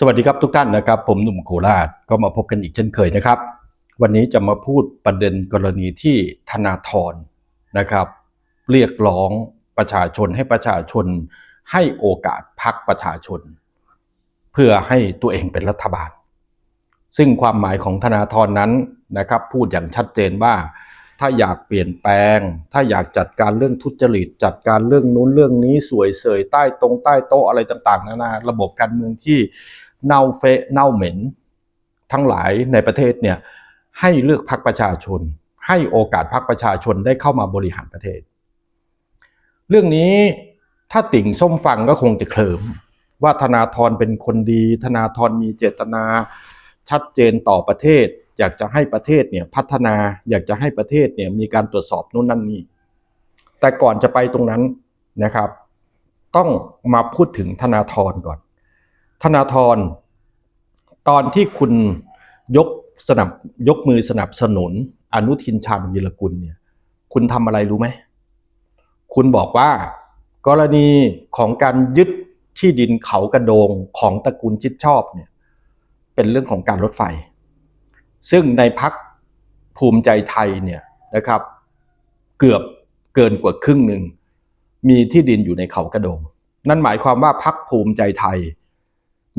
สวัสดีครับทุกท่านนะครับ ผมหนุ่มโคราชก็มาพบกันอีกเช่นเคยนะครับ วันนี้จะมาพูดประเด็นกรณีที่ธนาธรนะครับ เรียกร้องประชาชนให้ประชาชนให้โอกาสพักประชาชน เพื่อให้ตัวเองเป็นรัฐบาล ซึ่งความหมายของธนาธรนั้นนะครับ พูดอย่างชัดเจนว่า ถ้าอยากเปลี่ยนแปลง ถ้าอยากจัดการเรื่องทุจริต จัดการเรื่องนู้นเรื่องนี้สวยเสยใต้ตรงใต้โต๊ะอะไรต่างๆนานาระบบการเมืองที่ เน่าเฟะเน่าเหม็น ทั้งหลายในประเทศเนี่ยให้เลือกพักประชาชน ให้โอกาสพักประชาชนได้เข้ามาบริหารประเทศ เรื่องนี้ถ้าติ่งส้มฟังก็คงจะเคลิมว่าธนาธรเป็นคนดี ธนาธรมีเจตนาชัดเจนต่อประเทศ อยากจะให้ประเทศเนี่ยพัฒนาอยากจะให้ประเทศเนี่ยมีการตรวจสอบนู่นนั่นนี่แต่ก่อนจะไปตรงนั้นนะครับ ต้องมาพูดถึงธนาธรก่อน ธนาธรตอนที่คุณยกสนับยกมือสนับสนุน อนุทินชาญวีรกุลเนี่ย คุณทำอะไรรู้ไหม คุณบอกว่า กรณีของการยึดที่ดินเขากระโดงของตระกูลชิดชอบเนี่ย เป็นเรื่องของการรถไฟ ซึ่งในพักภูมิใจไทยเนี่ยนะครับ เกือบเกินกว่าครึ่งหนึ่งมีที่ดินอยู่ในเขากระโดง นั่นหมายความว่าพักภูมิใจไทย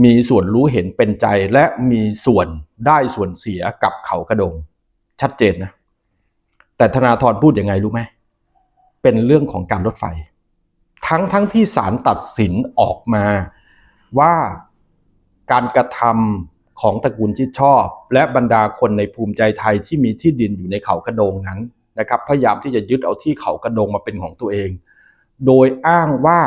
มีส่วนรู้เห็นเป็นใจและมีส่วนได้ส่วนเสียกับเขากระดง ชัดเจนนะ แต่ธนาธรพูดยังไงรู้ไหม เป็นเรื่องของการรถไฟ ทั้งทั้งที่ศาลตัดสินออกมาว่าการกระทำของตระกูลชิดชอบ และบรรดาคนในภูมิใจไทยที่มีที่ดินอยู่ในเขากระดงนั้นนะครับ พยายามที่จะยึดเอาที่เขากระดงมาเป็นของตัวเอง โดยอ้างว่า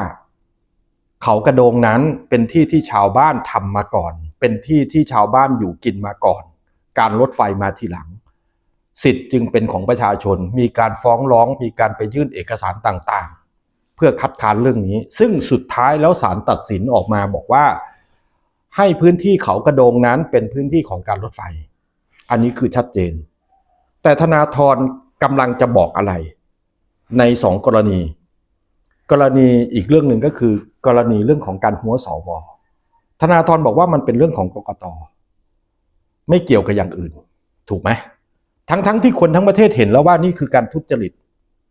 เขากระโดงนั้นเป็นที่ที่ชาวบ้านทำมาก่อน เป็นที่ที่ชาวบ้านอยู่กินมาก่อน การรถไฟมาทีหลัง สิทธิ์จึงเป็นของประชาชน มีการฟ้องร้อง มีการไปยื่นเอกสารต่างๆ เพื่อคัดค้านเรื่องนี้ ซึ่งสุดท้ายแล้วศาลตัดสินออกมาบอกว่า ให้พื้นที่เขากระโดงนั้นเป็นพื้นที่ของการรถไฟ อันนี้คือชัดเจน แต่ธนาธรกำลังจะบอกอะไร ในสองกรณี กรณีอีกเรื่องหนึ่งก็คือ กรณีเรื่องของการหัวสวธนาธรบอกว่ามันเป็นเรื่องของกกตไม่เกี่ยวกับอย่างอื่น ถูกไหมทั้งทั้งที่คนทั้งประเทศเห็นแล้วว่านี่คือการทุจริต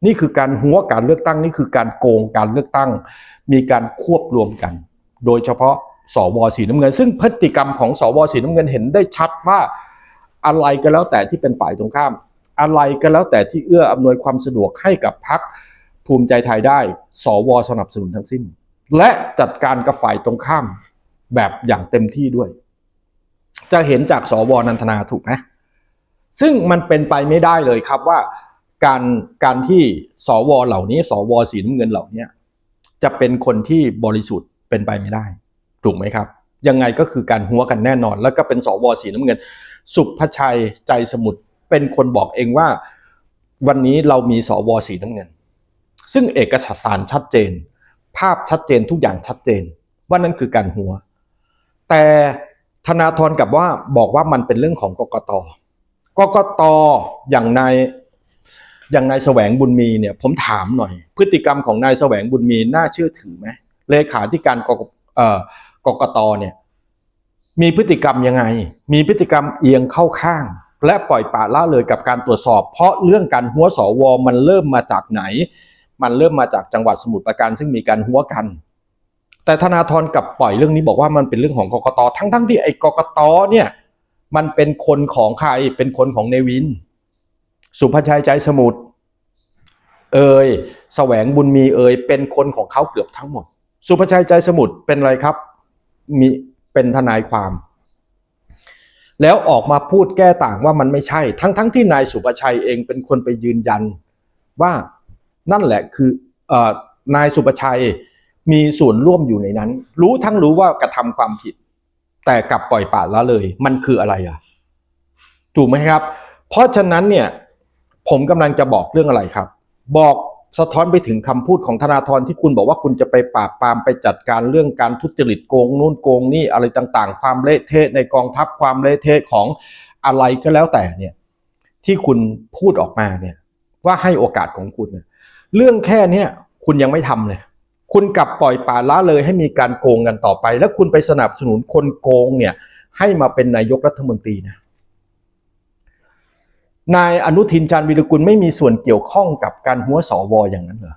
นี่คือการหัวการเลือกตั้ง นี่คือการโกงการเลือกตั้ง มีการควบรวมกัน โดยเฉพาะสวสีน้ำเงิน ซึ่งพฤติกรรมของสวสีน้ำเงินเห็นได้ชัดว่าอะไรก็แล้วแต่ที่เป็นฝ่ายตรงข้าม อะไรก็แล้วแต่ที่เอื้ออำนวยความสะดวกให้กับพรรค ภูมิใจไทยได้ สวสนับสนุนทั้งสิ้น และจัดการกับฝ่ายตรงข้ามแบบอย่างเต็มที่ด้วย จะเห็นจากสวนันทนาถูกไหมซึ่งมันเป็นไปไม่ได้เลยครับว่า การการที่สวเหล่านี้ สวสีน้ำเงินเหล่านี้จะเป็นคนที่บริสุทธิ์เป็นไปไม่ได้ ถูกไหมครับ ยังไงก็คือการหัวกันแน่นอน แล้วก็เป็นสวสีน้ำเงิน สุภชัยใจสมุทรเป็นคนบอกเองว่า วันนี้เรามีสวสีน้ำเงิน ซึ่งเอกสารชัดเจน ภาพชัดเจนทุกอย่างชัดเจน ว่านั่นคือการหัว แต่ธนาธรกับว่าบอกว่ามันเป็นเรื่องของกกตกกตอย่างนายอย่างนายแสวงบุญมีเนี่ยผมถามหน่อย พฤติกรรมของนายแสวงบุญมีน่าเชื่อถือไหมเลขาธิการกกกกตเนี่ยมีพฤติกรรมยังไง มีพฤติกรรมเอียงเข้าข้าง และปล่อยปละละเลยกับการตรวจสอบ เพราะเรื่องการหัวสวมันเริ่มมาจากไหน มันเริ่มมาจากจังหวัดสมุทรปราการซึ่งมีการหัวกัน แต่ธนาธรกับปล่อยเรื่องนี้บอกว่ามันเป็นเรื่องของกกตทั้งๆทที่ไอ้กกตเนี่ยมันเป็นคนของใครเป็นคนของเนวิน สุภชัยใจสมุทรเอ่ยแสวงบุญมีเอ่ยเป็นคนของเขาเกือบทั้งหมด สุภชัยใจสมุทรเป็นอะไรครับมีเป็นทนายความ แล้วออกมาพูดแก้ต่างว่ามันไม่ใช่ ทั้งทั้งที่นายสุภชัยเองเป็นคนไปยืนยันว่า นั่นแหละคืออนายสุภชัยมีส่วนร่วมอยู่ในนั้น รู้ทั้งรู้ว่ากระทำความผิด แต่กลับปล่อยปละละเลย มันคืออะไรอะถูกไหมครับ เพราะฉะนั้นเนี่ยผมกำลังจะบอกเรื่องอะไรครับ บอกสะท้อนไปถึงคำพูดของธนาธรที่คุณบอกว่าคุณจะไปปราบปรามไปจัดการเรื่องการทุจริตโกงนู่นโกงนี่อะไรต่างๆ ความเละเทะในกองทัพความเละเทะของอะไรก็แล้วแต่เนี่ยที่คุณพูดออกมาเนี่ยว่าให้โอกาสของคุณเนี่ย เรื่องแค่เนี้ยคุณยังไม่ทำเลย คุณกลับปล่อยป่าละเลยให้มีการโกงกันต่อไป แล้วคุณไปสนับสนุนคนโกงเนี่ยให้มาเป็นนายกรัฐมนตรีนะนายอนุทินชาญวิรกุลไม่มีส่วนเกี่ยวข้องกับการหัวสวอย่างนั้นเหรอ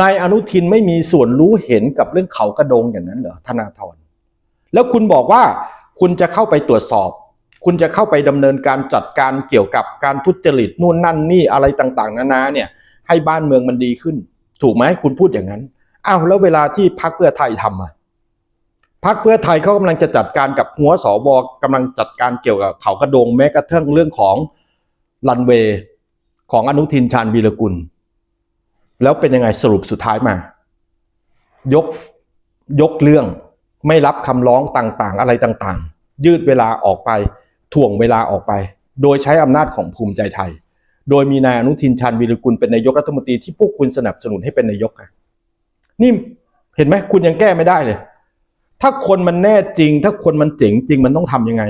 นายอนุทินไม่มีส่วนรู้เห็นกับเรื่องเขากระโดงอย่างนั้นเหรอธนาธรแล้วคุณบอกว่าคุณจะเข้าไปตรวจสอบ คุณจะเข้าไปดำเนินการจัดการเกี่ยวกับการทุจริตนู่นนั่นนี่อะไรต่างๆ นานาเนี่ย ให้บ้านเมืองมันดีขึ้น ถูกไหมคุณพูดอย่างนั้นอ้าวแล้วเวลาที่พักเพื่อไทยทำอะพักเพื่อไทยเขากำลังจะจัดการกับหัวสวกำลังจัดการเกี่ยวกับเขากระโดงแม้กระทั่งเรื่องของรันเวย์ของอนุทินชาญวีรกุล แล้วเป็นยังไงสรุปสุดท้ายมา ยกยกเรื่องไม่รับคำร้องต่างๆ อะไรต่างๆ ยืดเวลาออกไป ถ่วงเวลาออกไป โดยใช้อำนาจของภูมิใจไทย โดยมีนายอนุทินชาญวีรกุลเป็นนายกรัฐมนตรีที่พวกคุณสนับสนุนให้เป็นนายกอะนี่เห็นไหมคุณยังแก้ไม่ได้เลย ถ้าคนมันแน่จริง ถ้าคนมันเจ๋งจริงมันต้องทำยังไง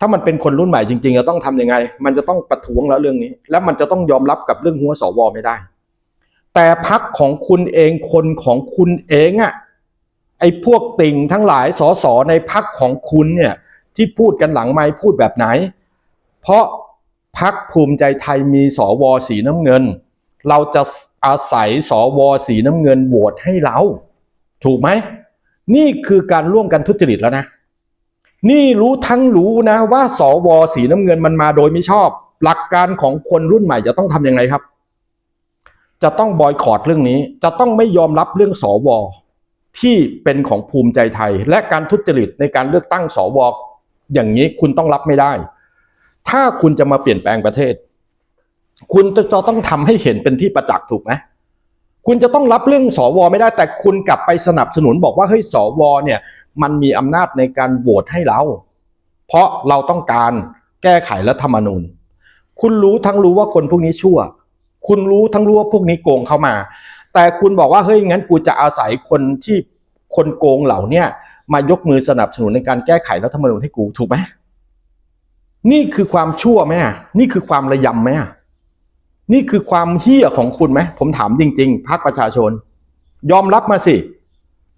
ถ้ามันเป็นคนรุ่นใหม่จริงๆจะต้องทำยังไง มันจะต้องประท้วงแล้วเรื่องนี้ แล้วมันจะต้องยอมรับกับเรื่องหัวสวไม่ได้ แต่พักของคุณเองคนของคุณเองอะไอ้พวกติ่งทั้งหลายสสในพักของคุณเนี่ยที่พูดกันหลังไม้พูดแบบไหน เพราะ พักภูมิใจไทยมีสวสีน้ำเงิน เราจะอาศัยสวสีน้ำเงินโหวตให้เรา ถูกไหม นี่คือการร่วมกันทุจริตแล้วนะ นี่รู้ทั้งรู้นะว่าสวสีน้ำเงินมันมาโดยไม่ชอบ หลักการของคนรุ่นใหม่จะต้องทำยังไงครับ จะต้องบอยคอรดเรื่องนี้ จะต้องไม่ยอมรับเรื่องสวที่เป็นของภูมิใจไทย และการทุจริตในการเลือกตั้งสวอย่างนี้คุณต้องรับไม่ได้ ถ้าคุณจะมาเปลี่ยนแปลงประเทศ คุณจะต้องทำให้เห็นเป็นที่ประจักษ์ถูกไหมคุณจะต้องรับเรื่องสวไม่ได้แต่คุณกลับไปสนับสนุนบอกว่าเฮ้ยสวเนี่ยมันมีอำนาจในการโหวตให้เรา เพราะเราต้องการแก้ไขรัฐธรรมนูญ คุณรู้ทั้งรู้ว่าคนพวกนี้ชั่ว คุณรู้ทั้งรู้ว่าพวกนี้โกงเข้ามา แต่คุณบอกว่าเฮ้ยงั้นกูจะอาศัยคนที่คนโกงเหล่าเนี้ยมายกมือสนับสนุนในการแก้ไขรัฐธรรมนูญให้กูถูกไหม นี่คือความชั่วไหมอะนี่คือความระยำไหมอะนี่คือความเฮี้ยของคุณไหมผมถามจริง ๆพรรคประชาชน ยอมรับมาสิ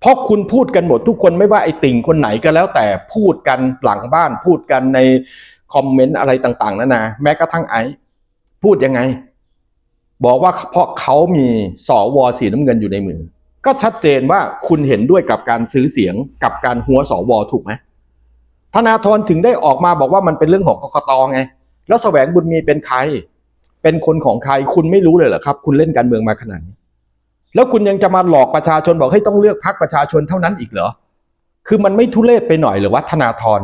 เพราะคุณพูดกันหมดทุกคนไม่ว่าไอ้ติ่งคนไหนก็แล้วแต่พูดกันหลังบ้านพูดกันในคอมเมนต์อะไรต่าง ๆนานาแม้กระทั่งไอ้พูดยังไง บอกว่าเพราะเขามีสอวอสีน้ำเงินอยู่ในมือ ก็ชัดเจนว่าคุณเห็นด้วยกับการซื้อเสียงกับการหัวสอวอถูกไหม ธนาธรถึงได้ออกมาบอกว่ามันเป็นเรื่องของกกตไง แล้วแสวงบุญมีเป็นใคร เป็นคนของใครคุณไม่รู้เลยเหรอครับ คุณเล่นการเมืองมาขนาดนี้แล้วคุณยังจะมาหลอกประชาชนบอกให้ต้องเลือกพรรคประชาชนเท่านั้นอีกเหรอคือมันไม่ทุเรศไปหน่อยหรือว่าธนาธร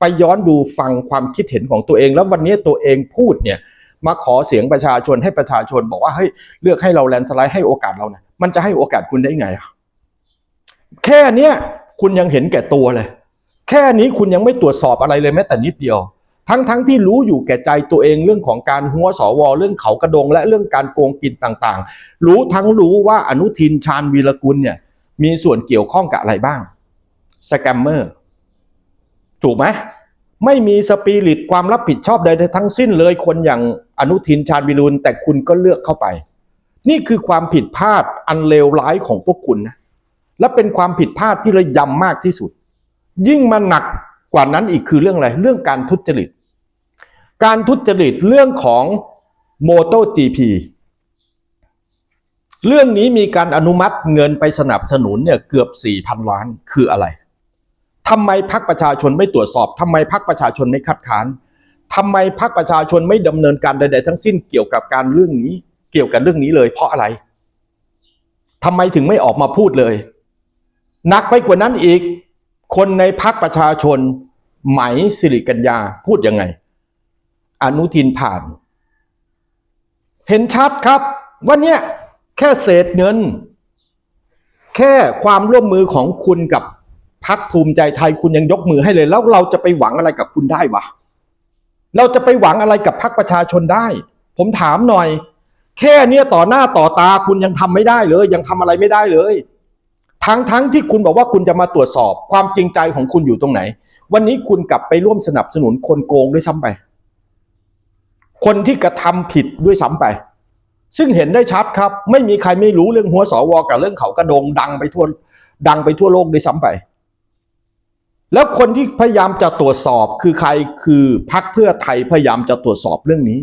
ไปย้อนดูฟังความคิดเห็นของตัวเอง แล้ววันนี้ตัวเองพูดเนี่ยมาขอเสียงประชาชนให้ประชาชนบอกว่าเฮ้ยเลือกให้เราแลนสไลด์ให้โอกาสเรานะมันจะให้โอกาสคุณได้ไงอะแค่เนี้ยคุณยังเห็นแก่ตัวเลย แค่นี้คุณยังไม่ตรวจสอบอะไรเลยแม้แต่นิดเดียว ทั้งทั้งที่รู้อยู่แก่ใจตัวเองเรื่องของการหัวสวเรื่องเขากระดง และเรื่องการโกงกินต่างๆ รู้ทั้งรู้ว่าอนุทินชาญวีรกุลเนี่ยมีส่วนเกี่ยวข้องกับอะไรบ้างสแกมเมอร์ถูกไหมไม่มีสปิริตความรับผิดชอบใดๆทั้งสิ้นเลยคนอย่างอนุทินชาญวีรุลแต่คุณก็เลือกเข้าไป นี่คือความผิดพลาดอันเลวร้ายของพวกคุณนะและเป็นความผิดพลาดที่ระยำมากที่สุด ยิ่งมาหนักกว่านั้นอีกคือเรื่องอะไร เรื่องการทุจริต การทุจริตเรื่องของ MotoGP เรื่องนี้มีการอนุมัติเงินไปสนับสนุนเนี่ยเกือบ 4,000 ล้านคืออะไรทำไมพักประชาชนไม่ตรวจสอบทำไมพักประชาชนไม่คัดค้านทำไมพักประชาชนไม่ดำเนินการใด ๆ ทั้งสิ้นเกี่ยวกับการเรื่องนี้ เกี่ยวกับเรื่องนี้เลย เพราะอะไรทำไมถึงไม่ออกมาพูดเลย หนักไปกว่านั้นอีก คนในพักประชาชน ไหมสิริกัญญาพูดยังไง อนุทินผ่าน เห็นชัดครับว่าเนี่ยแค่เศษเงิน แค่ความร่วมมือของคุณกับพักภูมิใจไทยคุณยังยกมือให้เลย แล้วเราจะไปหวังอะไรกับคุณได้วะเราจะไปหวังอะไรกับพักประชาชนได้ ผมถามหน่อย แค่เนี้ยต่อหน้าต่อตาคุณยังทำไม่ได้เลย ยังทำอะไรไม่ได้เลย ทั้งทั้งที่คุณบอกว่าคุณจะมาตรวจสอบความจริงใจของคุณอยู่ตรงไหน วันนี้คุณกลับไปร่วมสนับสนุนคนโกงด้วยซ้ำไป คนที่กระทำผิดด้วยซ้ำไป ซึ่งเห็นได้ชัดครับ ไม่มีใครไม่รู้เรื่องหัวสวกับเรื่องเขากระโดงดังไปทั่วดังไปทั่วโลกด้วยซ้ำไป แล้วคนที่พยายามจะตรวจสอบคือใครคือพักเพื่อไทยพยายามจะตรวจสอบเรื่องนี้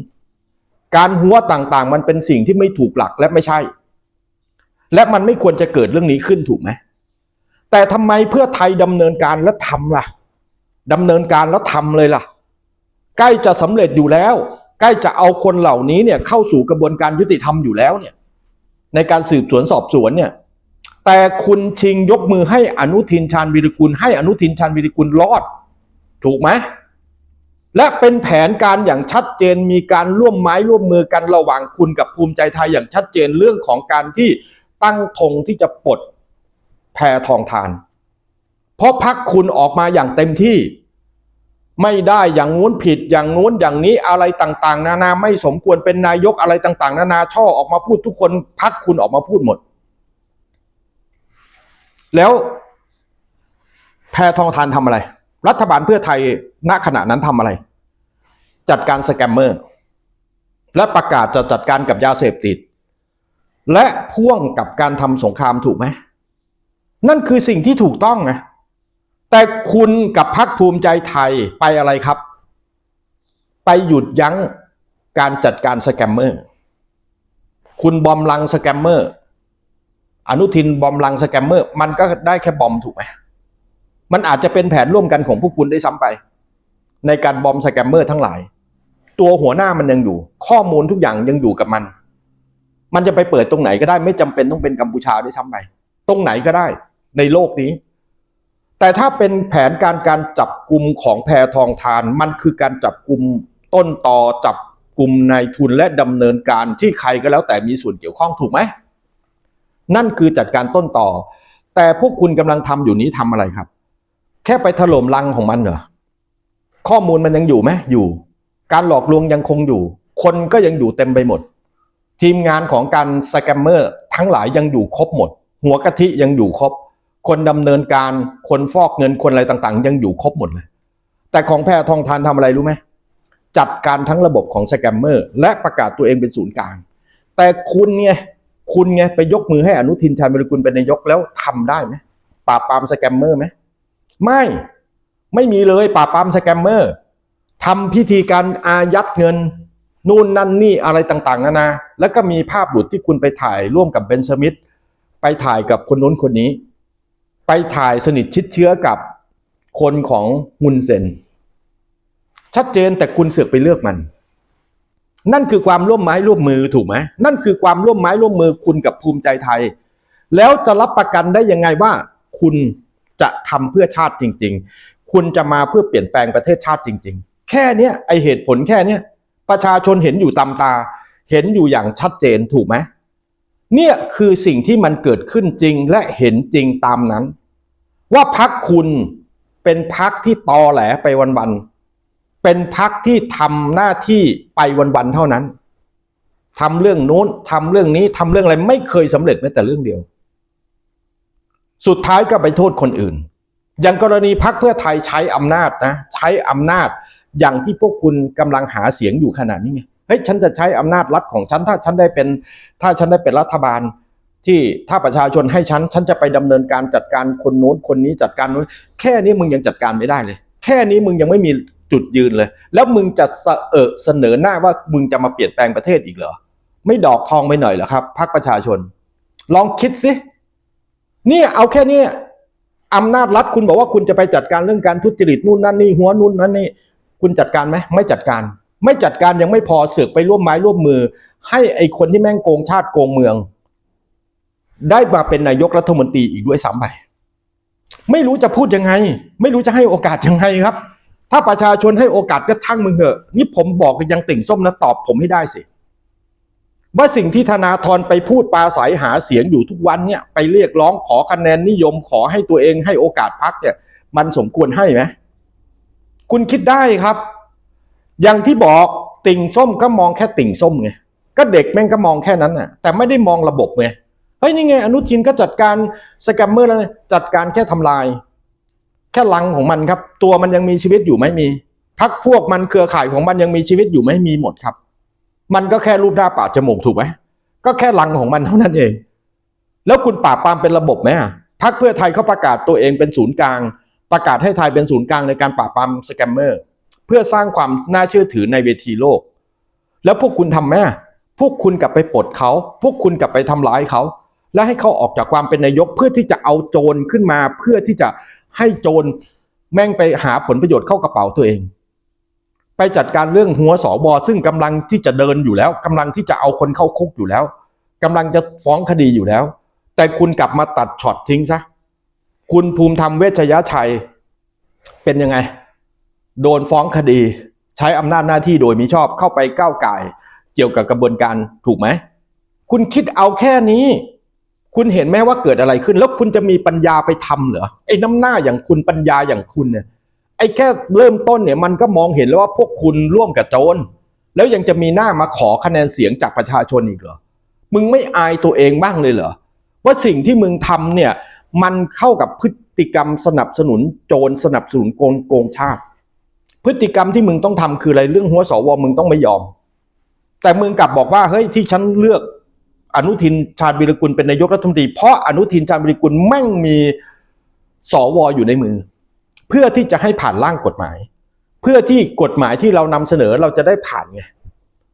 การหัวต่างๆ มันเป็นสิ่งที่ไม่ถูกหลักและไม่ใช่ และมันไม่ควรจะเกิดเรื่องนี้ขึ้นถูกไหมแต่ทำไมเพื่อไทยดำเนินการและทำล่ะดำเนินการแล้วทำเลยล่ะ ใกล้จะสำเร็จอยู่แล้ว ใกล้จะเอาคนเหล่านี้เนี่ยเข้าสู่กระบวนการยุติธรรมอยู่แล้วเนี่ย ในการสืบสวนสอบสวนเนี่ย แต่คุณชิงยกมือให้อนุทินชาญวิริกุลให้อนุทินชาญวิริกุลรอด ถูกไหมและเป็นแผนการอย่างชัดเจนมีการร่วมไม้ร่วมมือกันระหว่างคุณกับภูมิใจไทยอย่างชัดเจนเรื่องของการที่ ตั้งธงที่จะปลดแพทองทาน เพราะพักคุณออกมาอย่างเต็มที่ ไม่ได้อย่างงู้นผิดอย่างงู้นอย่างนี้อะไรต่าง ๆ นานาไม่สมควรเป็นนายกอะไรต่าง ๆ นานาช่อออกมาพูดทุกคนพักคุณออกมาพูดหมด แล้วแพทองทานทำอะไร รัฐบาลเพื่อไทยณขณะนั้นทำอะไร จัดการสแกมเมอร์ และประกาศจะจัดการกับยาเสพติด และพ่วงกับการทำสงครามถูกไหม นั่นคือสิ่งที่ถูกต้องนะแต่คุณกับพรรคภูมิใจไทยไปอะไรครับ ไปหยุดยั้งการจัดการสแกมเมอร์ คุณบอมลังสแกมเมอร์ อนุทินบอมลังสแกมเมอร์ มันก็ได้แค่บอมถูกไหมมันอาจจะเป็นแผนร่วมกันของพวกคุณได้ซ้ำไป ในการบอมสแกมเมอร์ทั้งหลาย ตัวหัวหน้ามันยังอยู่ ข้อมูลทุกอย่างยังอยู่กับมัน มันจะไปเปิดตรงไหนก็ได้ไม่จำเป็นต้องเป็นกัมพูชาด้วยซ้ำไปตรงไหนก็ได้ในโลกนี้ แต่ถ้าเป็นแผนการการจับกลุ่มของแพรทองทาน มันคือการจับกลุ่มต้นต่อจับกลุ่มนายทุนและดำเนินการที่ใครก็แล้วแต่มีส่วนเกี่ยวข้องถูกไหมนั่นคือจัดการต้นต่อ แต่พวกคุณกำลังทำอยู่นี้ทำอะไรครับ แค่ไปถล่มรังของมันเหรอข้อมูลมันยังอยู่ไหมอยู่ การหลอกลวงยังคงอยู่ คนก็ยังอยู่เต็มไปหมด ทีมงานของการสแกมเมอร์ทั้งหลายยังอยู่ครบหมด หัวกะทิยังอยู่ครบ คนดำเนินการคนฟอกเงินคนอะไรต่างๆ ยังอยู่ครบหมดเลยแต่ของแพรทองทานทำอะไรรู้ไหมจัดการทั้งระบบของสแกมเมอร์และประกาศตัวเองเป็นศูนย์กลาง แต่คุณไงคุณไงไปยกมือให้อนุทินชาญวิริกุลเป็นนายกแล้วทำได้ไหมปราบปรามสแกมเมอร์ไหมไม่ไม่มีเลยปราบปรามสแกมเมอร์ทำพิธีการอายัดเงิน นู่นนั่นนี่อะไรต่างๆนานา แล้วก็มีภาพหลุดที่คุณไปถ่ายร่วมกับเบนสมิธไปถ่ายกับคนนู้นคนนี้ ไปถ่ายสนิทชิดเชื้อกับคนของฮุนเซน ชัดเจนแต่คุณเสือกไปเลือกมัน นั่นคือความร่วมไม้ร่วมมือถูกไหมนั่นคือความร่วมไม้ร่วมมือคุณกับภูมิใจไทย แล้วจะรับประกันได้ยังไงว่า คุณจะทำเพื่อชาติจริง ๆ คุณจะมาเพื่อเปลี่ยนแปลงประเทศชาติจริง ๆ แค่เนี้ยไอเหตุผลแค่เนี้ย ประชาชนเห็นอยู่ตามตา เห็นอยู่อย่างชัดเจนถูกไหมเนี่ยคือสิ่งที่มันเกิดขึ้นจริงและเห็นจริงตามนั้น ว่าพักคุณเป็นพักที่ตอแหลไปวันๆเป็นพักที่ทำหน้าที่ไปวันๆเท่านั้นทำเรื่องโน้นทำเรื่องนี้ทำเรื่องอะไรไม่เคยสำเร็จแม้แต่เรื่องเดียว สุดท้ายก็ไปโทษคนอื่น อย่างกรณีพักเพื่อไทยใช้อำนาจนะ ใช้อำนาจ อย่างที่พวกคุณกำลังหาเสียงอยู่ขนาดนี้ไงเฮ้ยฉันจะใช้อำนาจรัฐของฉันถ้าฉันได้เป็นถ้าฉันได้เป็นรัฐบาล ที่ถ้าประชาชนให้ฉัน ฉันจะไปดำเนินการจัดการคนโน้นคนนี้จัดการโน้นแค่นี้มึงยังจัดการไม่ได้เลย แค่นี้มึงยังไม่มีจุดยืนเลย แล้วมึงจะเสเออเสนอหน้าว่ามึงจะมาเปลี่ยนแปลงประเทศอีกเหรอไม่ดอกทองไปหน่อยเหรอครับพรรคประชาชน ลองคิดสินี่เอาแค่นี้อำนาจรัฐคุณบอกว่าคุณจะไปจัดการเรื่องการทุจริตนู่นนั่นนี่หัวนู่นนั่นนี่ คุณจัดการไหมไม่จัดการ ไม่จัดการยังไม่พอเสือกไปร่วมไม้ร่วมมือ ให้ไอคนที่แม่งโกงชาติโกงเมือง ได้มาเป็นนายกรัฐมนตรีอีกด้วยซ้ำไปไม่รู้จะพูดยังไง ไม่รู้จะให้โอกาสยังไงครับ ถ้าประชาชนให้โอกาสก็ทั้งมึงเถอะ นี่ผมบอกยังติ่งส้มนะตอบผมให้ได้สิว่าสิ่งที่ธนาธรไปพูดปราศัยหาเสียงอยู่ทุกวันเนี่ยไปเรียกร้องขอคะแนนนิยมขอให้ตัวเองให้โอกาสพักเนี่ย มันสมควรให้ไหม คุณคิดได้ครับ อย่างที่บอกติ่งส้มก็มองแค่ติ่งส้มไงก็เด็กแม่งก็มองแค่นั้นน่ะ แต่ไม่ได้มองระบบไงเฮ้ยนี่ไงอนุทินก็จัดการสแกมเมอร์แล้วจัดการแค่ทำลาย แค่ลังของมันครับ ตัวมันยังมีชีวิตอยู่ไหมมีพักพวกมันเครือข่ายของมันยังมีชีวิตอยู่ไหมมีหมดครับ มันก็แค่รูปหน้าปากจมูกถูกไหมก็แค่ลังของมันเท่านั้นเอง แล้วคุณปราปามเป็นระบบไหมอะพรรคเพื่อไทยเขาประกาศตัวเองเป็นศูนย์กลาง ประกาศให้ไทยเป็นศูนย์กลางในการปราบปรามสแกมเมอร์ เพื่อสร้างความน่าเชื่อถือในเวทีโลก แล้วพวกคุณทำไหมอะพวกคุณกลับไปปลดเขา พวกคุณกลับไปทำร้ายเขา และให้เขาออกจากความเป็นนายกเพื่อที่จะเอาโจรขึ้นมา เพื่อที่จะให้โจรแม่งไปหาผลประโยชน์เข้ากระเป๋าตัวเอง ไปจัดการเรื่องหัวสอบอซึ่งกำลังที่จะเดินอยู่แล้วกำลังที่จะเอาคนเข้าคุกอยู่แล้วกำลังจะฟ้องคดีอยู่แล้ว แต่คุณกลับมาตัดช็อตทิ้งซะ คุณภูมิธรรมเวชยชัย เป็นยังไง โดนฟ้องคดี ใช้อำนาจหน้าที่โดยมิชอบเข้าไปก้าวไก่เกี่ยวกับกระบวนการถูกไหม คุณคิดเอาแค่นี้ คุณเห็นไหมว่าเกิดอะไรขึ้น แล้วคุณจะมีปัญญาไปทำเหรอไอ้น้ำหน้าอย่างคุณปัญญาอย่างคุณเนี่ยไอ้แค่เริ่มต้นเนี่ยมันก็มองเห็นแล้วว่าพวกคุณร่วมกับโจรแล้วยังจะมีหน้ามาขอคะแนนเสียงจากประชาชนอีกเหรอ มึงไม่อายตัวเองบ้างเลยเหรอ ว่าสิ่งที่มึงทำเนี่ย มันเข้ากับพฤติกรรมสนับสนุนโจรสนับสนุนโกงโกงชาติ พฤติกรรมที่มึงต้องทำคืออะไรเรื่องหัวสวมึงต้องไม่ยอม แต่มึงกลับบอกว่าเฮ้ยที่ฉันเลือกอนุทินชาญวิรกุลเป็นนายกรัฐมนตรีเพราะอนุทินชาญวิรกุลแม่งมีสวอยู่ในมือ เพื่อที่จะให้ผ่านร่างกฎหมาย เพื่อที่กฎหมายที่เรานำเสนอเราจะได้ผ่านไง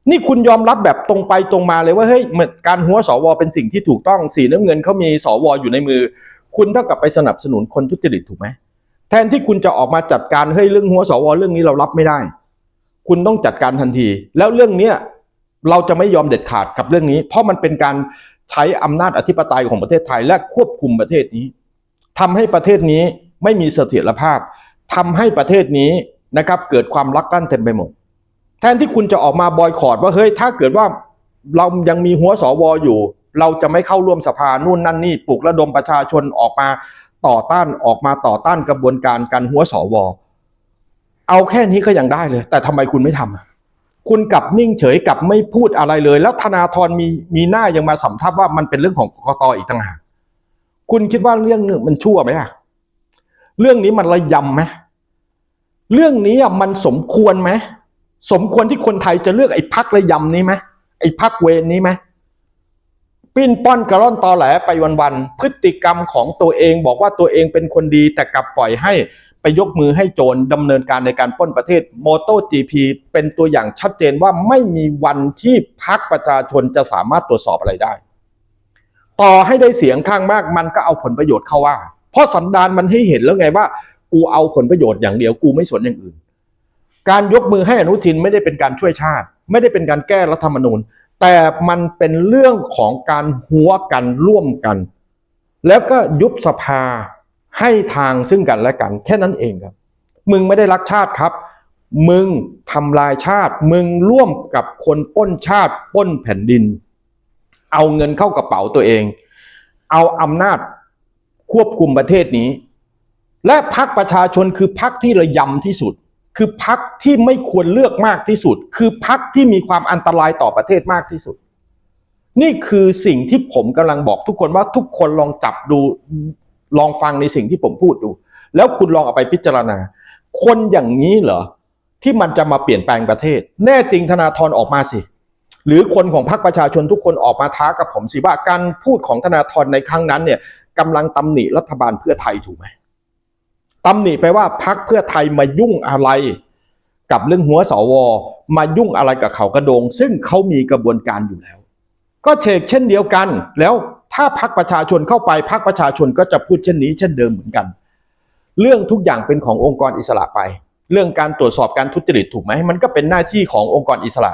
นี่คุณยอมรับแบบตรงไปตรงมาเลยว่าเฮ้ยการหัวสวเป็นสิ่งที่ถูกต้องสีน้ำเงินเขามีสวอยู่ในมือ คุณเท่ากับไปสนับสนุนคนทุจริตถูกไหมแทนที่คุณจะออกมาจัดการเฮ้ยเรื่องหัวสวเรื่องนี้เรารับไม่ได้ คุณต้องจัดการทันที แล้วเรื่องเนี้ยเราจะไม่ยอมเด็ดขาดกับเรื่องนี้ เพราะมันเป็นการใช้อำนาจอธิปไตยของประเทศไทยและควบคุมประเทศนี้ทำให้ประเทศนี้ไม่มีเสถียรภาพทำให้ประเทศนี้นะครับเกิดความรักกั้นเต็มไปหมด แทนที่คุณจะออกมาบอยคอรดว่าเฮ้ยถ้าเกิดว่าเรายังมีหัวสวอยู่ เราจะไม่เข้าร่วมสภานู่นนั่นนี่ปลุกระดมประชาชนออกมาต่อต้านออกมาต่อต้านกระบวนการการหัวสวเอาแค่นี้ก็ยังได้เลย แต่ทำไมคุณไม่ทำอะคุณกลับนิ่งเฉยกลับไม่พูดอะไรเลย แล้วธนาธรมีมีหน้ายังมาสำทับว่ามันเป็นเรื่องของกกตอีกต่างหากคุณคิดว่าเรื่องนี้มันชั่วไหมอะเรื่องนี้มันระยำไหมเรื่องนี้อะมันสมควรไหมสมควรที่คนไทยจะเลือกไอ้พักระยำนี้ไหมไอ้พักเวรนี้ไหม ปิ้นป้อนกระร่อนตอแหลไปวันๆพฤติกรรมของตัวเองบอกว่าตัวเองเป็นคนดีแต่กลับปล่อยให้ไปยกมือให้โจรดำเนินการในการป้นประเทศโมโต GP เป็นตัวอย่างชัดเจนว่าไม่มีวันที่พักประชาชนจะสามารถตรวจสอบอะไรได้ ต่อให้ได้เสียงข้างมากมันก็เอาผลประโยชน์เข้าว่า เพราะสันดานมันให้เห็นแล้วไงว่า กูเอาผลประโยชน์อย่างเดียวกูไม่สนอย่างอื่น การยกมือให้อนุทินไม่ได้เป็นการช่วยชาติ ไม่ได้เป็นการแก้รัฐธรรมนูญ แต่มันเป็นเรื่องของการหัวกันร่วมกัน แล้วก็ยุบสภาให้ทางซึ่งกันและกัน แค่นั้นเองครับ มึงไม่ได้รักชาติครับ มึงทำลายชาติ มึงร่วมกับคนป้นชาติป้นแผ่นดิน เอาเงินเข้ากระเป๋าตัวเอง เอาอำนาจควบคุมประเทศนี้ และพักประชาชนคือพักที่ระยำที่สุด คือพักที่ไม่ควรเลือกมากที่สุด คือพักที่มีความอันตรายต่อประเทศมากที่สุด นี่คือสิ่งที่ผมกำลังบอกทุกคนว่าทุกคนลองจับดูลองฟังในสิ่งที่ผมพูดดู แล้วคุณลองเอาไปพิจารณา คนอย่างนี้เหรอที่มันจะมาเปลี่ยนแปลงประเทศ แน่จริงธนาธรออกมาสิ หรือคนของพรรคประชาชนทุกคนออกมาท้ากับผมสิว่าการพูดของธนาธรในครั้งนั้นเนี่ยกำลังตำหนิรัฐบาลเพื่อไทยถูกไหม ตำหนิไปว่าพักเพื่อไทยมายุ่งอะไร กับเรื่องหัวสว มายุ่งอะไรกับเขากระโดง ซึ่งเขามีกระบวนการอยู่แล้ว ก็เชกเช่นเดียวกัน แล้วถ้าพักประชาชนเข้าไปพักประชาชนก็จะพูดเช่นนี้ เช่นเดิมเหมือนกัน เรื่องทุกอย่างเป็นขององค์กรอิสระไป เรื่องการตรวจสอบการทุจริตถูกไหมมันก็เป็นหน้าที่ขององค์กรอิสระ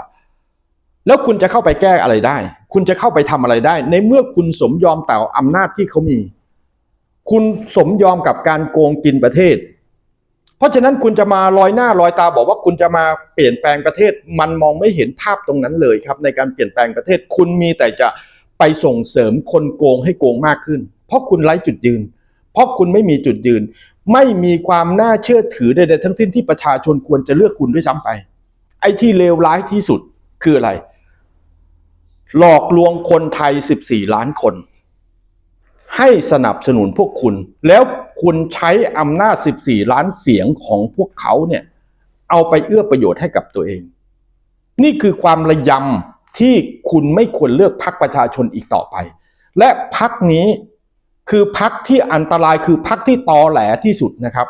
แล้วคุณจะเข้าไปแก้อะไรได้ คุณจะเข้าไปทำอะไรได้ ในเมื่อคุณสมยอมต่ออำนาจที่เขามี คุณสมยอมกับการโกงกินประเทศ เพราะฉะนั้นคุณจะมาลอยหน้าลอยตาบอกว่าคุณจะมาเปลี่ยนแปลงประเทศ มันมองไม่เห็นภาพตรงนั้นเลยครับ ในการเปลี่ยนแปลงประเทศ คุณมีแต่จะไปส่งเสริมคนโกงให้โกงมากขึ้น เพราะคุณไร้จุดยืน เพราะคุณไม่มีจุดยืน ไม่มีความน่าเชื่อถือใดๆทั้งสิ้นที่ประชาชนควรจะเลือกคุณด้วยซ้ำไป ไอ้ที่เลวร้ายที่สุดคืออะไร หลอกลวงคนไทย 14 ล้านคน ให้สนับสนุนพวกคุณ แล้วคุณใช้อำนาจ 14 ล้านเสียงของพวกเขาเนี่ยเอาไปเอื้อประโยชน์ให้กับตัวเอง นี่คือความระยำที่คุณไม่ควรเลือกพักประชาชนอีกต่อไป และพักนี้คือพักที่อันตรายคือพักที่ตอแหลที่สุดนะครับ